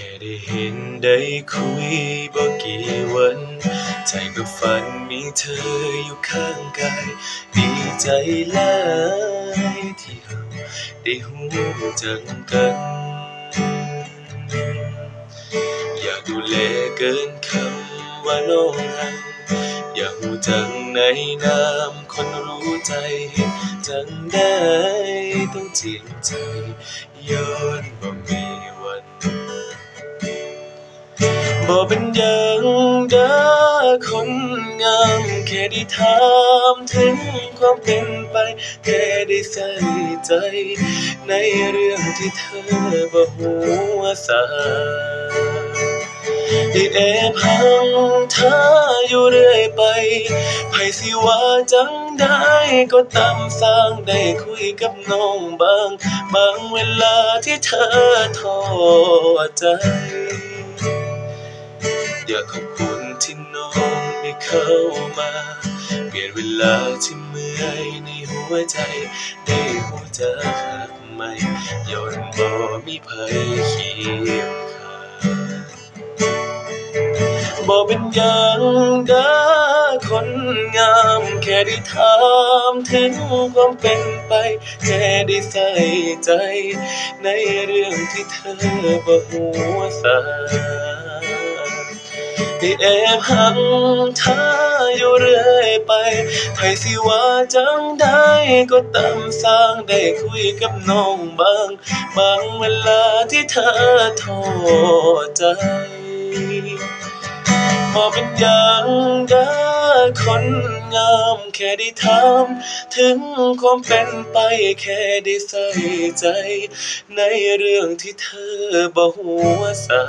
ค่ได้เห็นได้คุยบ่กี่วัน ใจก็ฝันมีเธออยู่ข้างกาย ดีใจหลายที่เราได้หูจักกัน อยากดูแลเกินคำว่าน้องหักอยากหูจังในนามคนรู้ใจเห็นจังได้ต้องจริงใจยอม บ่เป็นหยังเด้อคนงามแค่ได้ถามถึงความเป็นไปแค่ได้ใส่ใจ ในเรื่องที่เธอบ่หัวสาได้แอบหังเธออยู่เรื่อยไปไผสิว่าจังได้ก็ตามสร้างได้คุยกับน้องบาง บางเวลาที่เธอท้อใจ อยากขอบคุณที่น้องได้เข้ามา เปลี่ยนเวลาที่เมื่อยในหัวใจ ได้หัวใจหักใหม่ย้อนบ่มีไผเคียงข้างบ่เป็นยังเด้อคนงามแค่ได้ถามถึงความเป็นไป แค่ได้ใส่ใจ ในเรื่องที่เธอบ่หัวสา ได้แอบหักเธออยู่เรื่อยไปไผสิว่าจังได้ก็ตามสร้างได้คุยกับน้องบาง บางเวลาที่เธอท้อใจบ่เป็นอย่างเด้อคน งามแค่ได้ถามถึงความเป็นไปแค่ได้ใส่ใจ ในเรื่องที่เธอบ่หัวาสา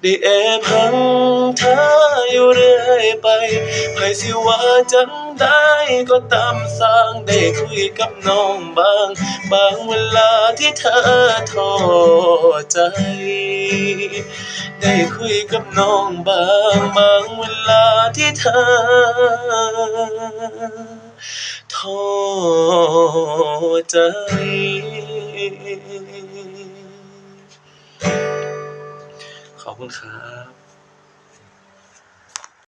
ได้แอบหังเธออยู่เรื่อยไปไผสิว่าจังได้ก็ตามสร้างได้คุยกับน้องบาง บางเวลาที่เธอท้อใจ ได้คุยกับน้องบางบางเวลาที่เธอท้อใจ ขอบคุณครับ